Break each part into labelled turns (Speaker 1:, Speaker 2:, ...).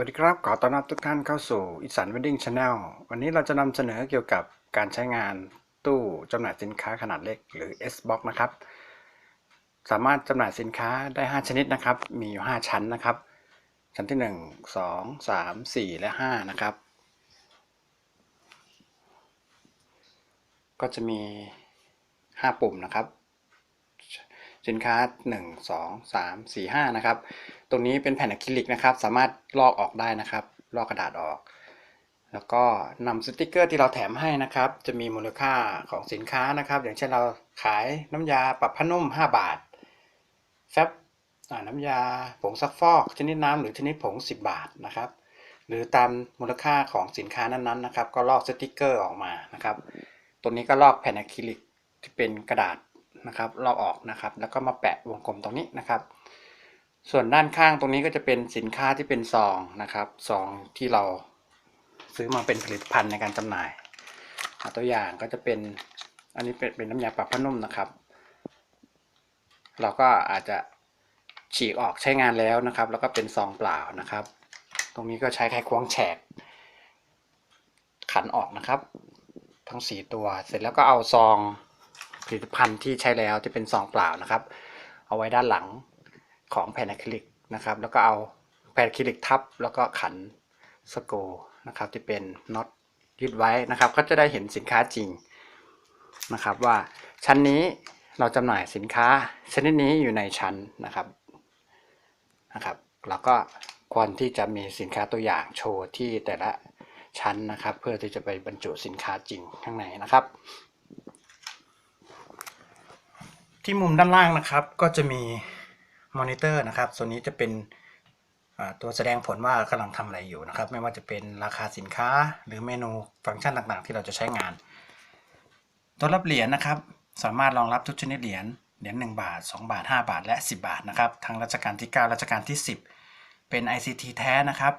Speaker 1: วัสดีครับ ขอต้อนรับทุกท่านเข้าสู่อีสาน Wedding Channel วันนี้เราจะนำเสนอเกี่ยวกับการใช้งานตู้จำหน่ายสินค้าขนาดเล็กหรือ S Box นะครับ สามารถจำหน่ายสินค้าได้ 5 ชนิดนะครับ มีอยู่ 5 ชั้นนะครับ ชั้นที่ 1 2 3 4 และ 5 นะครับ ก็จะมี 5 ปุ่มนะครับ สินค้า 1 2 3 4 5 นะครับ ตรงนี้เป็นแผ่นอะคริลิกนะครับ สามารถลอกออกได้นะครับ ลอกกระดาษออก แล้วก็นำสติกเกอร์ที่เราแถมให้นะครับ จะมีมูลค่าของสินค้านะครับ อย่างเช่นเราขายน้ำยาปรับผ้านุ่ม 5 บาทแฟบน้ำยาผงซักฟอก ชนิดน้ำหรือชนิดผง 10 บาทนะครับ หรือตามมูลค่าของสินค้านั้นๆนะครับ ก็ลอกสติกเกอร์ออกมานะครับตัวนี้ก็ลอกแผ่นอะคริลิกที่เป็นกระดาษนะครับลอกออกนะครับ แล้วก็มาแปะวงกลมตรงนี้นะครับ ส่วนด้านข้างตรงนี้ก็จะเป็นสินค้าที่เป็นซองนะครับซองที่เราซื้อมาเป็นผลิตภัณฑ์ในการจำหน่ายตัวอย่างก็จะเป็นอันนี้เป็นเป็นน้ำยาปรับผ้านุ่มนะครับ เราก็อาจจะฉีกออกใช้งานแล้วนะครับ แล้วก็เป็นซองเปล่านะครับ ตรงนี้ก็ใช้ไขควงแฉก ขันออกนะครับ ทั้ง 4 ตัวเสร็จแล้วก็เอาซองผลิตภัณฑ์ที่ใช้แล้วที่เป็นซองเปล่านะครับ เอาไว้ด้านหลัง ของแผ่นอะคริลิกนะครับ แล้วก็เอาแผ่นอะคริลิกทับ แล้วก็ขันสกนะครับที่เป็นน็อตยึดไว้นะครับ ก็จะได้เห็นสินค้าจริงนะครับว่าชั้นนี้เราจำหน่ายสินค้าชนิดนี้อยู่ในชั้นนะครับนะครับแล้วก็ควรที่จะมีสินค้าตัวอย่างโชว์ที่แต่ละชั้นนะครับ เพื่อที่จะไปบรรจุสินค้าจริงข้างในนะครับ ที่มุมด้านล่างนะครับก็จะมี มอนิเตอร์นะครับส่วนนี้จะเป็นตัวแสดงผลว่ากำลังทำอะไรอยู่นะครับ ไม่ว่าจะเป็นราคาสินค้าหรือเมนูฟังก์ชันต่างๆ ที่เราจะใช้งาน ตัวรับเหรียญนะครับ สามารถรองรับทุกชนิดเหรียญเหรียญ1บาท 2 บาท 5 บาท และ 10 บาทนะครับทั้งรัชกาลที่ 9 รัชกาลที่ 10 เป็น ICT แท้นะครับ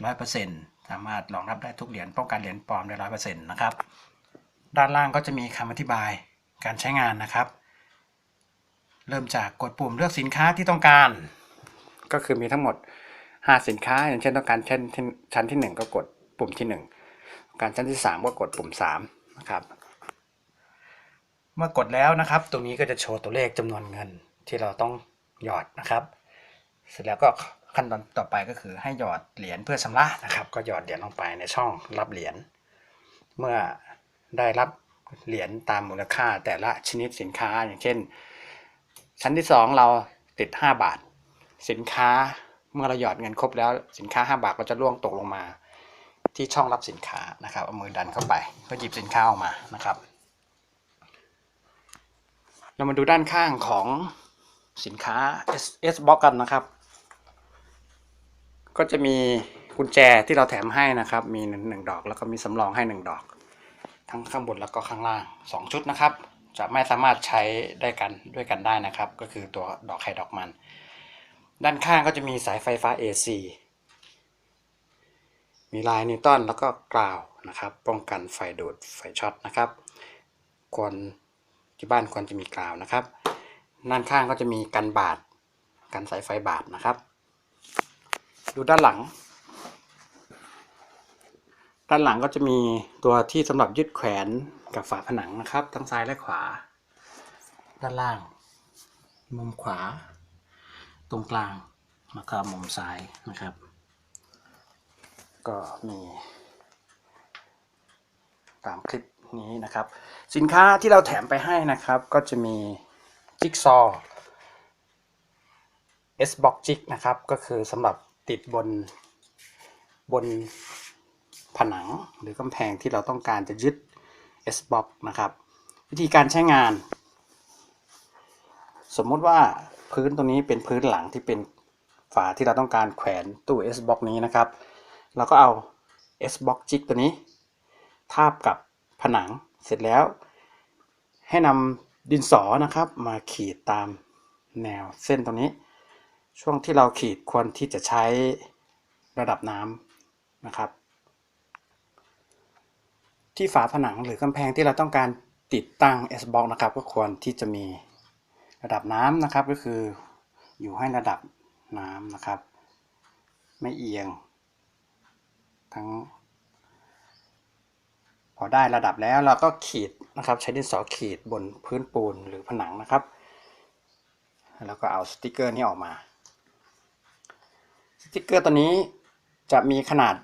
Speaker 1: 100%สามารถรองรับได้ทุกเหรียญป้องกันเหรียญปลอมได้ 100%นะครับ ด้านล่างก็จะมีคำอธิบายการใช้งานนะครับ เริ่มจากกดปุ่มเลือกสินค้าที่ต้องการ ก็คือมีทั้งหมด 5 สินค้า อย่างเช่นต้องการชั้นที่ชั้นที่ 1 ก็กดปุ่มที่ 1 การชั้นที่ 3 ก็กดปุ่ม3นะครับเมื่อกดแล้วนะครับ ตรงนี้ก็จะโชว์ตัวเลขจำนวนเงินที่เราต้องหยอดนะครับ เสร็จแล้วก็ขั้นตอนต่อไปก็คือให้หยอดเหรียญเพื่อชำระนะครับ ก็หยอดเหรียญลงไปในช่องรับเหรียญเมื่อได้รับเหรียญตามมูลค่าแต่ละชนิดสินค้าอย่างเช่น ชั้นที่2เราติด5บาท สินค้าเมื่อเราหยอดเงินครบแล้วสินค้า5บาทก็จะร่วงตกลงมา ที่ช่องรับสินค้านะครับเอามือดันเข้าไปเพื่อหยิบสินค้าออกมานะครับ เรามาดูด้านข้างของสินค้า S S Box กันนะครับ ก็จะมีกุญแจที่เราแถมให้นะครับ มีหนึ่งหนึ่งดอกแล้วก็มีสำรองให้หนึ่งดอก ทั้งข้างบนแล้วก็ข้างล่างสองชุดนะครับ จะไม่สามารถใช้ได้กันด้วยกันได้นะครับ ก็คือตัวดอกไข่ดอกมัน ด้านข้างก็จะมีสายไฟฟ้า AC มีลายนิวตันแล้วก็กราวนะครับ ป้องกันไฟดูดไฟช็อตนะครับควรที่บ้านควรจะมีกราวนะครับ ด้านข้างก็จะมีกันบาดกันสายไฟบาดนะครับ ดูด้านหลัง ด้านหลังก็จะมีตัวที่สำหรับยึดแขวนกับฝาผนังนะครับ ทั้งซ้ายและขวา ด้านล่าง มุมขวา ตรงกลางแล้วก็มุมซ้ายนะครับ ก็มีตามคลิปนี้นะครับ สินค้าที่เราแถมไปให้นะครับ ก็จะมีจิ๊กซอว์ S box jig นะครับ ก็คือสำหรับติดบนบน ผนังหรือกำแพงที่เราต้องการจะยึด S box นะครับ วิธีการใช้งาน สมมติว่าพื้นตรงนี้เป็นพื้นหลังที่เป็นฝาที่เราต้องการแขวนตู้ S box นี้นะครับ เราก็เอา S box jig ตัวนี้ ทาบกับผนังเสร็จแล้ว ให้นำดินสอนะครับ มาขีดตามแนวเส้นตรงนี้ ช่วงที่เราขีดควรที่จะใช้ระดับน้ำนะครับ ที่ฝาผนังหรือกำแพงที่เราต้องการติดตั้ง S box นะครับ ก็ควรที่จะมีระดับน้ำนะครับ ก็คืออยู่ให้ระดับน้ำนะครับ ไม่เอียง ทั้ง พอได้ระดับแล้วเราก็ขีดนะครับ ใช้ดินสอขีดบนพื้นปูนหรือผนังนะครับ แล้วก็เอาสติกเกอร์นี้ออกมา สติกเกอร์ตัวนี้จะมีขนาด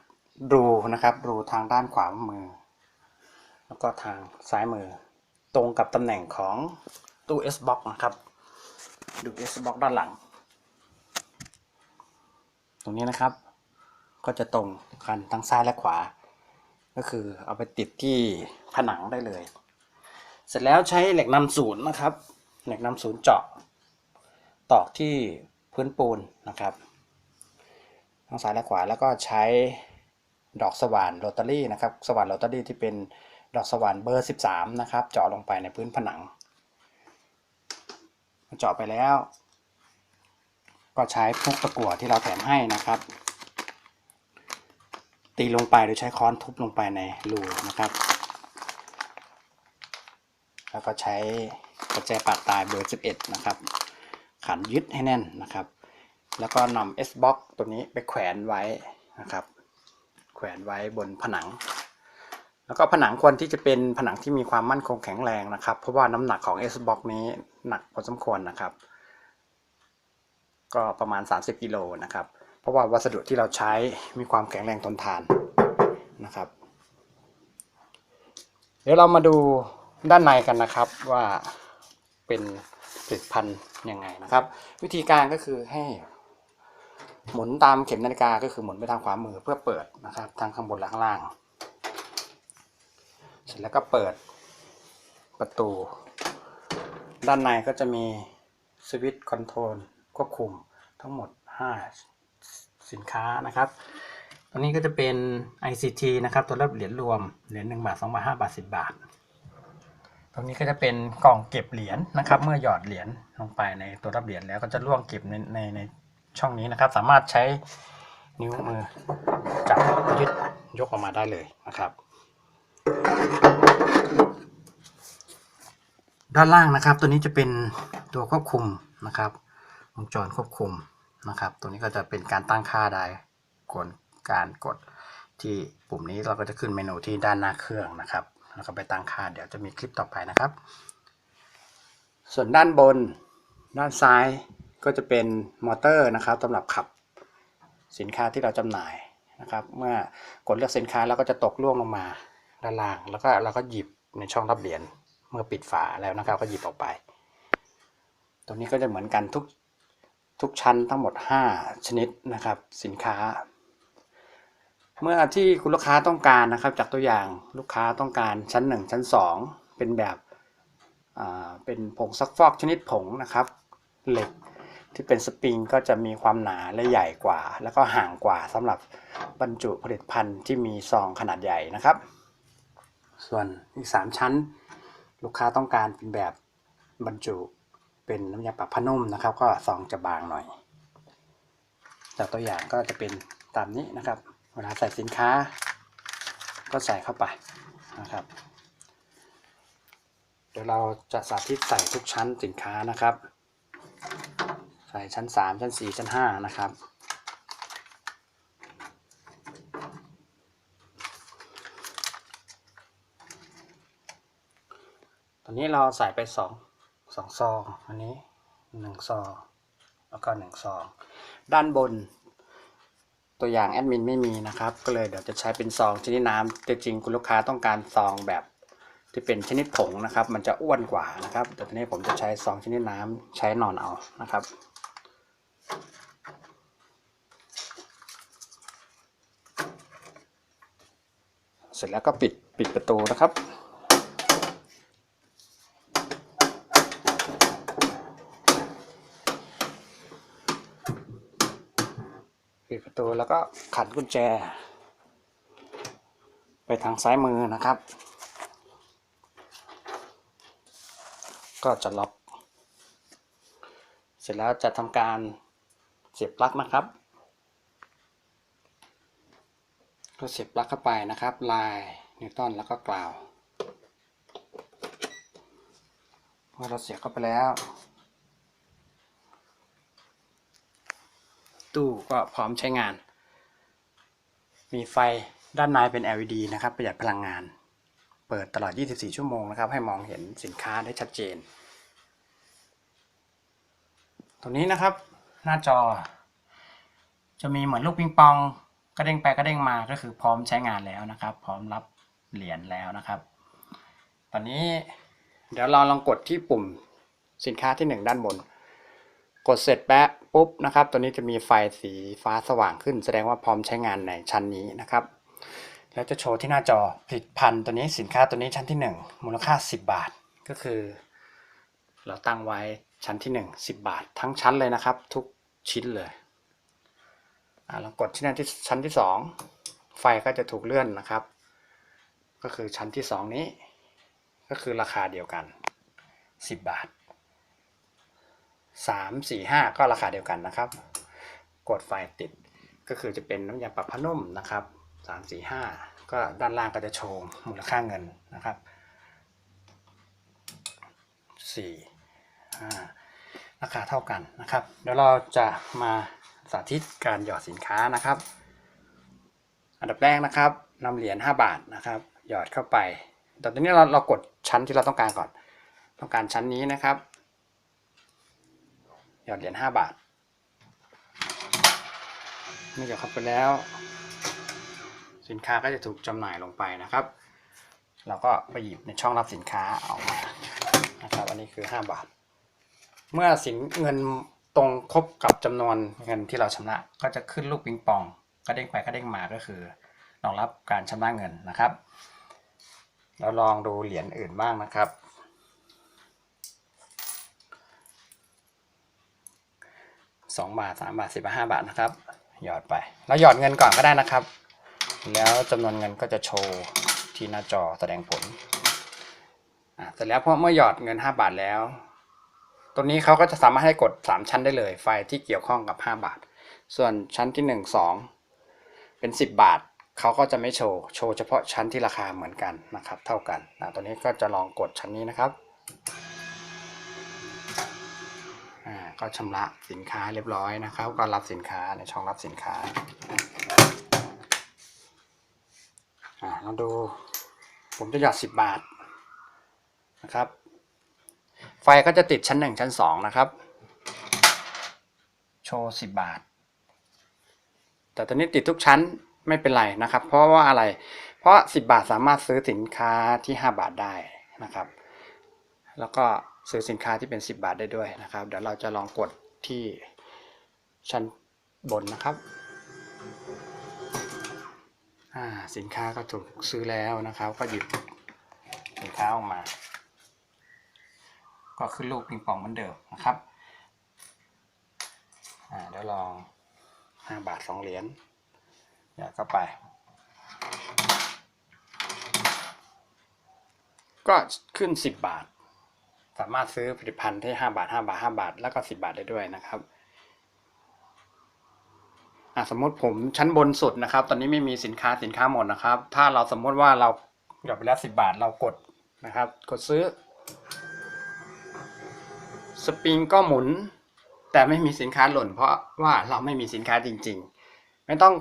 Speaker 1: รูนะครับ รูทางด้านขวามือ แล้วก็ทางซ้ายมือตรงกับตำแหน่งของตู้ S box นะครับ ดู S box ด้านหลัง ตรงนี้นะครับ ก็จะตรงกันทั้งซ้ายและขวา ก็คือเอาไปติดที่ผนังได้เลย เสร็จแล้วใช้เหล็กนำศูนย์นะครับ เหล็กนำศูนย์เจาะ ตอกที่พื้นปูนนะครับ ทั้งซ้ายและขวาแล้วก็ใช้ดอกสว่านโรตารี่นะครับ สว่านโรตารี่ที่เป็น ดอกสว่านเบอร์ 13 นะครับ เจาะลงไปในพื้นผนัง เจาะไปแล้ว ก็ใช้พวกตะกั่วที่เราแถมให้นะครับ ตีลงไปโดยใช้ค้อนทุบลงไปในรูนะครับ แล้วก็ใช้กระแจปาดตายเบอร์ 11 นะครับ ขันยึดให้แน่นนะครับ แล้วก็นำ S box ตัวนี้ไปแขวนไว้นะครับ แขวนไว้บนผนัง แล้วก็ผนังควรที่จะเป็นผนังที่มีความมั่นคงแข็งแรงนะครับ เพราะว่าน้ำหนักของ S box นี้หนักพอสมควรนะครับ ก็ประมาณ 30กิโลนะครับ เพราะว่าวัสดุที่เราใช้มีความแข็งแรงทนทานนะครับ เดี๋ยวเรามาดูด้านในกันนะครับว่าเป็นผลิตภัณฑ์ยังไงนะครับ วิธีการก็คือให้หมุนตามเข็มนาฬิกาก็คือหมุนไปทางขวามือเพื่อเปิดนะครับทางข้างบนและข้างล่าง เสร็จแล้วก็เปิดประตู ด้านในก็จะมีสวิตช์คอนโทรลควบคุมทั้งหมด 5 สินค้านะครับ ตัวนี้ก็จะเป็น ICT นะครับ ตัวรับเหรียญรวม เหรียญ1บาท 2 บาท 5 บาท 10 บาท ตรงนี้ก็จะเป็นกล่องเก็บเหรียญนะครับ เมื่อหยอดเหรียญลงไปในตัวรับเหรียญแล้วก็จะล่วงเก็บในในในช่องนี้นะครับ สามารถใช้นิ้วมือจับยึดยกออกมาได้เลยนะครับ ด้านล่างนะครับ ตัวนี้จะเป็นตัวควบคุมนะครับวงจรควบคุมนะครับ ตัวนี้ก็จะเป็นการตั้งค่าได้กดการกดที่ปุ่มนี้เราก็จะขึ้นเมนูที่ด้านหน้าเครื่องนะครับ แล้วก็ไปตั้งค่าเดี๋ยวจะมีคลิปต่อไปนะครับ ส่วนด้านบนด้านซ้ายก็จะเป็นมอเตอร์นะครับสำหรับขับสินค้าที่เราจำหน่ายนะครับ เมื่อกดเลือกสินค้าแล้วก็จะตกล่วงลงมา ด้านล่างแล้วก็เราก็หยิบในช่องรับเหรียญเมื่อปิดฝาแล้วนะครับ ก็หยิบออกไปตรงนี้ก็จะเหมือนกันทุกทุกชั้นทั้งหมด 5 ชนิดนะครับ สินค้า เมื่อที่คุณลูกค้าต้องการนะครับ จากตัวอย่างลูกค้าต้องการชั้น 1 ชั้น 2 เป็นแบบเป็นผงซักฟอกชนิดผงนะครับ เหล็กที่เป็นสปริงก็จะมีความหนาและใหญ่กว่า แล้วก็ห่างกว่าสำหรับบรรจุผลิตภัณฑ์ที่มีซองขนาดใหญ่นะครับ ส่วนอีก3ชั้น ลูกค้าต้องการเป็นแบบบรรจุเป็นน้ำยาปรับผ้านุ่มนะครับ ก็ซองจะบางหน่อยจากตัวอย่างก็จะเป็นตามนี้นะครับ เวลาใส่สินค้า ก็ใส่เข้าไปนะครับ เดี๋ยวเราจะสาธิตใส่ทุกชั้นสินค้านะครับ ใส่ชั้น 3 ชั้น 4 ชั้น 5 นะครับ อนนี้เราใส่ไปสองสองซองอันนี้หนึ่งซองแล้วก็หนึ่งซองด้านบน ตัวอย่างแอดมินไม่มีนะครับ ก็เลยเดี๋ยวจะใช้เป็นซองชนิดน้ำแต่จริงคุณลูกค้าต้องการซองแบบที่เป็นชนิดผงนะครับ มันจะอ้วนกว่านะครับแต่ทีนี้ผมจะใช้ซองชนิดน้ำใช้นอนเอานะครับเสร็จแล้วก็ปิดปิดประตูนะครับ ปิดประตูแล้วก็ขันกุญแจ ไปทางซ้ายมือนะครับ ก็จะล็อก เสร็จแล้วจะทำการเสียบปลั๊กนะครับ ก็เสียบปลั๊กเข้าไปนะครับ ลายนิวตันแล้วก็กล่าวเมื่อเราเสียบเข้าไปแล้ว ตู้ก็พร้อมใช้งาน มีไฟด้านในเป็น LED นะครับ ประหยัดพลังงาน เปิดตลอด 24 ชั่วโมงนะครับ ให้มองเห็นสินค้าได้ชัดเจน ตรงนี้นะครับ หน้าจอ จะมีเหมือนลูกปิงปองกระเด้งไปกระเด้งมาก็คือพร้อมใช้งานแล้วนะครับ พร้อมรับเหรียญแล้วนะครับ ตอนนี้เดี๋ยวเราลองกดที่ปุ่มสินค้าที่หนึ่งด้านบน กดเสร็จแปะปุ๊บนะครับ ตัวนี้จะมีไฟสีฟ้าสว่างขึ้น แสดงว่าพร้อมใช้งานในชั้นนี้นะครับ แล้วจะโชว์ที่หน้าจอผลิตภัณฑ์ตัวนี้สินค้าตัวนี้ชั้นที่ 1 มูลค่า 10 บาทก็คือ เราตั้งไว้ชั้นที่ 1 10 บาท ทั้งชั้นเลยนะครับ ทุกชิ้นเลยอ่าเรากดที่หน้าที่ชั้นที่ 2 ไฟก็จะถูกเลื่อนนะครับ ก็คือชั้นที่ 2 นี้ ก็คือราคาเดียวกัน 10 บาท 3 4 5 ก็ราคาเดียวกันนะครับ กดไฟติดก็คือจะเป็นน้ำยาปรับผ้านุ่มนะครับ 3 4 5 ก็ด้านล่างก็จะโชว์มูลค่าเงินนะครับ 4 5 ราคาเท่ากันนะครับ เดี๋ยวเราจะมาสาธิตการหยอดสินค้านะครับ อันดับแรกนะครับนำเหรียญ5บาทนะครับ หยอดเข้าไปแต่ตอนนี้เราเรากดชั้นที่เราต้องการก่อน ต้องการชั้นนี้นะครับ ยอดเหรียญ5บาทเมื่อหยอดเข้าไปแล้ว สินค้าก็จะถูกจำหน่ายลงไปนะครับ เราก็ไปหยิบในช่องรับสินค้าเอามานะครับอันนี้คือ 5 บาท เมื่อสินเงินตรงครบกับจำนวนเงินที่เราชำระก็จะขึ้นลูกปิงปองกระเด้งไปกระเด้งมาก็คือรองรับการชำระเงินนะครับ เราลองดูเหรียญอื่นบ้างนะครับ สองบาทสามบาทสิบาทห้าบาทนะครับ หยอดไป แล้วหยอดเงินก่อนก็ได้นะครับ แล้วจำนวนเงินก็จะโชว์ที่หน้าจอแสดงผลอะเสร็จแล้วพอเมื่อหยอดเงิน 5 บาทแล้ว ตรงนี้เขาก็จะสามารถให้กด 3 ชั้นได้เลย ไฟล์ที่เกี่ยวข้องกับ 5 บาท ส่วนชั้นที่ 1 2 เป็น 10 บาทเขาก็จะไม่โชว์ โชว์เฉพาะชั้นที่ราคาเหมือนกันนะครับ เท่ากันอะตัวนี้ก็จะลองกดชั้นนี้นะครับ อ่า ก็ชำระสินค้าเรียบร้อยนะครับ ก็รับสินค้าในช่องรับสินค้าอ่าเราดู ผมจะหยอด10บาทนะครับ ไฟก็จะติดชั้น1ชั้น2นะครับ โชว์10บาท แต่ตอนนี้ติดทุกชั้นไม่เป็นไรนะครับ เพราะว่าอะไร เพราะ10บาทสามารถซื้อสินค้าที่5บาทได้นะครับ แล้วก็ซื้อสินค้าที่เป็น 10 บาทได้ด้วยนะครับ เดี๋ยวเราจะลองกดที่ชั้นบนนะครับอ่าสินค้าก็ถูกซื้อแล้วนะครับ ก็หยิบสินค้าออกมา ก็ขึ้นลูกปิงปองเหมือนเดิมนะครับอ่าเดี๋ยวลอง 5 บาท 2 เหรียญอย่าเข้าไป ก็ขึ้น 10 บาท สามารถซื้อผลิตภัณฑ์ที่ 5 บาท 5 บาท 5 บาท แล้วก็ 10 บาทได้ด้วยนะครับสมมติผมชั้นบนสุดนะครับ ตอนนี้ไม่มีสินค้าสินค้าหมดนะครับ ถ้าเราสมมติว่าเราหยอดไปแล้ว10บาทเรากดนะครับ กดซื้อ สปริงก็หมุน แต่ไม่มีสินค้าหล่น เพราะว่าเราไม่มีสินค้าจริง ๆ ไม่ต้อง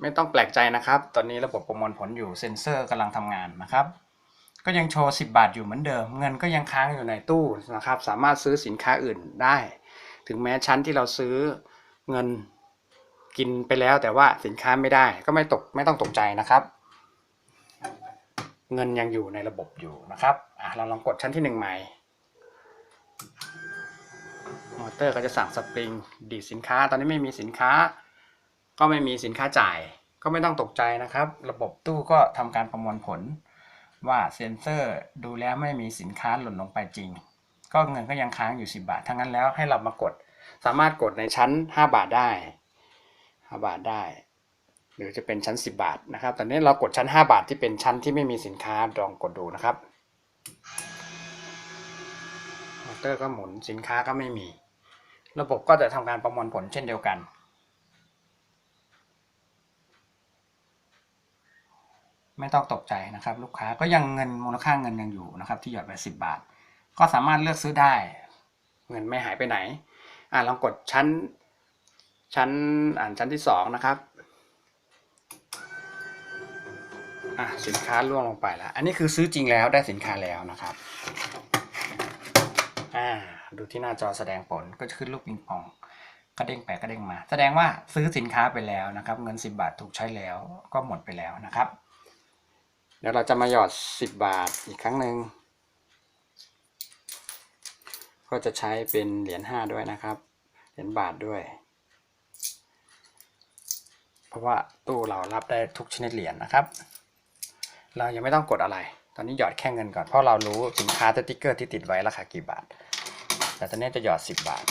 Speaker 1: ไม่ต้องแปลกใจนะครับ ตอนนี้ระบบประมวลผลอยู่เซ็นเซอร์กำลังทำงานนะครับ ก็ยังโชว์ 10 บาทอยู่เหมือนเดิม เงินก็ยังค้างอยู่ในตู้นะครับ สามารถซื้อสินค้าอื่นได้ ถึงแม้ชั้นที่เราซื้อเงินกินไปแล้วแต่ว่าสินค้าไม่ได้ก็ไม่ตกไม่ต้องตกใจนะครับ เงินยังอยู่ในระบบอยู่นะครับอะเราลองกดชั้นที่หนึ่งใหม่มอเตอร์ก็จะสั่งสปริงดีดสินค้า ตอนนี้ไม่มีสินค้า ก็ไม่มีสินค้าจ่าย ก็ไม่ต้องตกใจนะครับ ระบบตู้ก็ทำการประมวลผล ว่าเซ็นเซอร์ดูแล้วไม่มีสินค้าหล่นลงไปจริง ก็เงินก็ยังค้างอยู่ 10 บาททั้งนั้นแล้วให้เรามากด สามารถกดในชั้น 5 บาทได้ 5 บาทได้ หรือจะเป็นชั้น 10 บาทนะครับ ตอนนี้เรากดชั้น 5 บาทที่เป็นชั้นที่ไม่มีสินค้าลองกดดูนะครับมอเตอร์ก็หมุนสินค้าก็ไม่มี ระบบก็จะทำการประมวลผลเช่นเดียวกัน ไม่ต้องตกใจนะครับ ลูกค้าก็ยังเงินมูลค่าเงินยังอยู่นะครับ ที่หยอดไปสิบาท ก็สามารถเลือกซื้อได้ เงินไม่หายไปไหน อ่าลองกดชั้น ชั้นอ่านชั้นที่สองนะครับอะสินค้าล่วงลงไปแล้ว อันนี้คือซื้อจริงแล้วได้สินค้าแล้วนะครับอ่าดูที่หน้าจอแสดงผลก็จะขึ้นลูกปิงปองกระเด้งไปกระเด้งมา แสดงว่าซื้อสินค้าไปแล้วนะครับ เงิน 10 บาทถูกใช้แล้วก็หมดไปแล้วนะครับ ดี๋ยวเราจะมาหยอด 10 บาทอีกครั้งหนึ่ง ก็จะใช้เป็นเหรียญ5ด้วยนะครับ เหรียญบาทด้วย เพราะว่าตู้เรารับได้ทุกชนิดเหรียญนะครับ เรายังไม่ต้องกดอะไร ตอนนี้หยอดแค่เงินก่อน เพราะเรารู้สินค้าสติ๊กเกอร์ที่ติดไว้ราคากี่บาท แต่ตอนนี้จะหยอด 10 บาท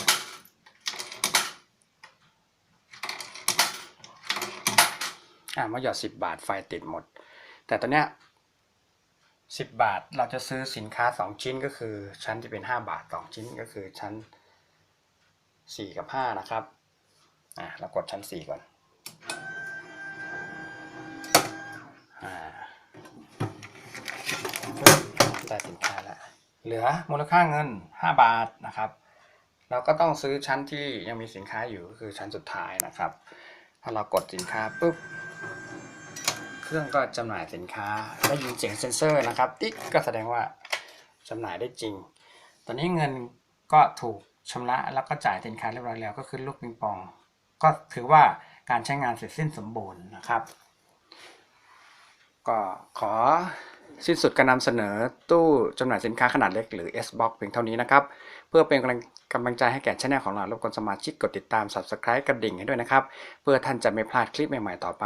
Speaker 1: อ่ามาหยอด 10 บาทไฟติดหมด แต่ตอนเนี้ย10บาทเราจะซื้อสินค้า2ชิ้นก็คือ ชั้นที่เป็น5บาท2ชิ้นก็คือชั้น4กับ5นะครับอ่าเรากดชั้น4ก่อนอ่าได้สินค้าแล้วเหลือมูลค่าเงิน5บาทนะครับ เราก็ต้องซื้อชั้นที่ยังมีสินค้าอยู่ก็คือชั้นสุดท้ายนะครับพอเรากดสินค้าปุ๊บ เครื่องก็จำหน่ายสินค้าได้ยินเสียงเซ็นเซอร์นะครับติ๊กก็แสดงว่าจำหน่ายได้จริง ตอนนี้เงินก็ถูกชำระแล้วก็จ่ายสินค้าเรียบร้อยแล้วก็คือลูกปิงปอง ก็ถือว่าการใช้งานเสร็จสิ้นสมบูรณ์นะครับ ก็ขอสิ้นสุดการนำเสนอตู้จำหน่ายสินค้าขนาดเล็กหรือ S Box เพียงเท่านี้นะครับ เพื่อเป็นกำลังกำลังใจให้แก่ช่องของเรารบกวนสมาชิกกดติดตาม Subscribe กระดิ่งให้ด้วยนะครับ เพื่อท่านจะไม่พลาดคลิปใหม่ๆต่อไป